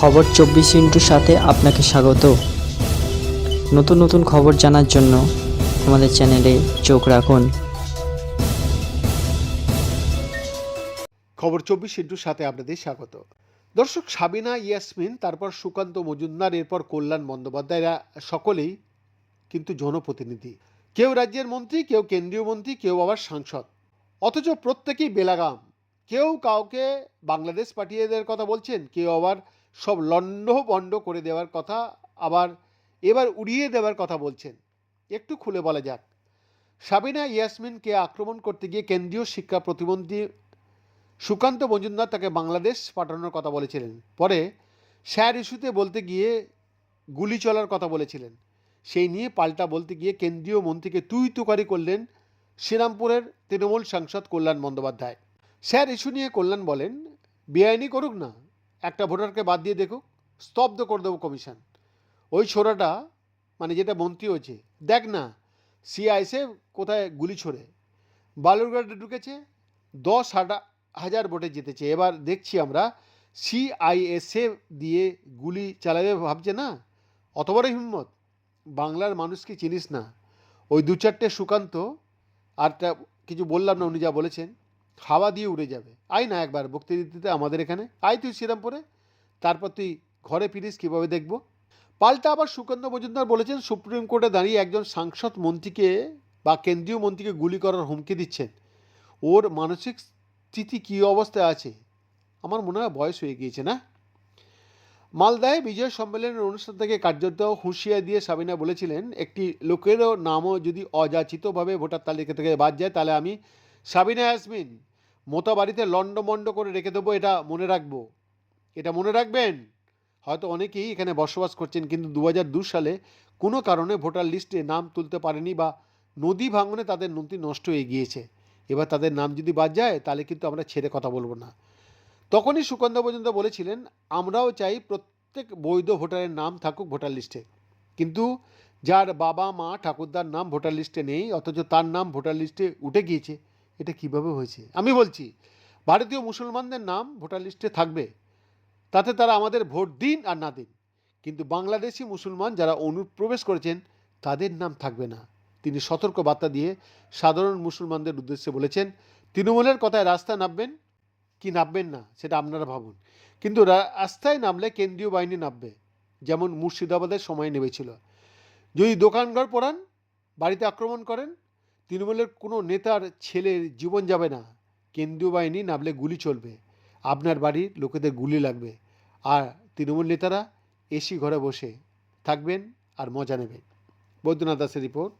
খবর চব্বিশ ইন্টুর সাথে আপনাকে স্বাগত। নতুন নতুন খবর জানার জন্য আমাদের চ্যানেলে চোখ রাখুন। খবর চব্বিশ ইন্টুর সাথে আপনাদের স্বাগত। দর্শক সাবিনা, ইয়াসমিন, তারপর সুকান্ত মজুমদার, এরপর কল্যাণ বন্দ্যোপাধ্যায়রা সকলেই কিন্তু জনপ্রতিনিধি। কেউ রাজ্যের মন্ত্রী, কেউ কেন্দ্রীয় মন্ত্রী, কেউ আবার সাংসদ। অথচ প্রত্যেকেই বেলাগাম। কেউ কাউকে বাংলাদেশ পাঠিয়ে দেওয়ার কথা বলছেন, কেউ আবার সব লন্ড বন্ড করে দেওয়ার কথা, আবার এবার উড়িয়ে দেওয়ার কথা বলছেন। একটু খুলে বলা যাক। সাবিনা ইয়াসমিনকে আক্রমণ করতে গিয়ে কেন্দ্রীয় শিক্ষা প্রতিমন্ত্রী সুকান্ত মজুমদার তাকে বাংলাদেশ পাঠানোর কথা বলেছিলেন। পরে স্যার ইস্যুতে বলতে গিয়ে গুলি চলার কথা বলেছিলেন। সেই নিয়ে পাল্টা বলতে গিয়ে কেন্দ্রীয় মন্ত্রীকে তুই তুকারি করলেন শ্রীরামপুরের তৃণমূল সাংসদ কল্যাণ বন্দ্যোপাধ্যায়। স্যার ইস্যু নিয়ে কল্যাণ বলেন, বেআইনি করুক না একটা ভোটারকে বাদ দিয়ে দেখুক, স্তব্ধ করে দেবো কমিশন। ওই ছোড়াটা মানে যেটা মন্ত্রী হয়েছে, দেখ না সিআইএসএ কোথায় গুলি ছোড়ে। বালুরঘাটে ঢুকেছে, দশ হাজার ভোটে জিতেছে। এবার দেখছি আমরা সিআইএসএ দিয়ে গুলি চালাবে ভাবছে না? অত হিম্মত? বাংলার মানুষকে চিনিস না? ওই দু চারটে সুকান্ত, আর কিছু বললাম না, উনি যা বলেছেন। হাওয়া দিয়ে উড়ে যাবে। আয় না একবার বক্তৃতা দিতে আমাদের এখানে। আয় তুই শ্রীরামপুরে। তারপর তুই ঘরে ফিরিস, কীভাবে দেখব? পাল্টা আবার সুকান্ত মজুমদার বলেছেন, সুপ্রিম কোর্টে দাঁড়িয়ে একজন সাংসদ মন্ত্রীকে বা কেন্দ্রীয় মন্ত্রীকে গুলি করার হুমকি দিচ্ছেন। ওর মানসিক স্থিতি কী অবস্থায় আছে? আমার মনে হয় বয়স হয়ে গিয়েছে না? মালদায় বিজয় সম্মেলনের অনুষ্ঠান থেকে কার্যত হুঁশিয়ার দিয়ে সাবিনা বলেছিলেন, একটি লোকেরও নামও যদি অযাচিতভাবে ভোটার তালিকা থেকে বাদ যায়, তাহলে আমি সাবিনা ইয়াসমিন, মোতা বাড়িতে লণ্ডমণ্ড করে রেখে দেবো, এটা মনে রাখব। এটা মনে রাখবেন? হয়তো অনেকেই এখানে বসবাস করছেন, কিন্তু দু সালে কোনো কারণে ভোটার লিস্টে নাম তুলতে পারেনি বা নদী ভাঙনে তাদের নদী নষ্ট হয়ে গিয়েছে। এবার তাদের নাম যদি বাদ যায়, তাহলে কিন্তু আমরা ছেড়ে কথা বলব না। তখনই সুকান্ত পর্যন্ত বলেছিলেন, আমরাও চাই প্রত্যেক বৈধ ভোটারের নাম থাকুক ভোটার লিস্টে। কিন্তু যার বাবা, মা, ঠাকুরদার নাম ভোটার লিস্টে নেই, অথচ তার নাম ভোটার লিস্টে উঠে গিয়েছে। এটা কীভাবে হয়েছে? আমি বলছি, ভারতীয় মুসলমানদের নাম ভোটার লিস্টে থাকবে। তাতে তারা আমাদের ভোট দিন আর না দিন। কিন্তু বাংলাদেশি মুসলমান যারা অনুপ্রবেশ করেছেন, তাদের নাম থাকবে না। তিনি সতর্ক বার্তা দিয়ে সাধারণ মুসলমানদের উদ্দেশ্যে বলেছেন, তৃণমূলের কথায় রাস্তা নামবেন কি নামবেন না, সেটা আপনারা ভাবুন। কিন্তু রাস্তায় নামলে কেন্দ্রীয় বাহিনী নামবে, যেমন মুর্শিদাবাদের সময় নেমেছিল। যদি দোকানঘর পড়ান, বাড়িতে আক্রমণ করেন তৃণমূলের কোনো নেতার ছেলের জীবন যাবে না। কেন্দ্রীয় বাহিনী নামলে গুলি চলবে। আপনার বাড়ির লোকেদের গুলি লাগবে। আর তৃণমূল নেতারা এসি ঘরে বসে থাকবেন আর মজা নেবেন। বৈদ্যনাথ দাসের রিপোর্ট।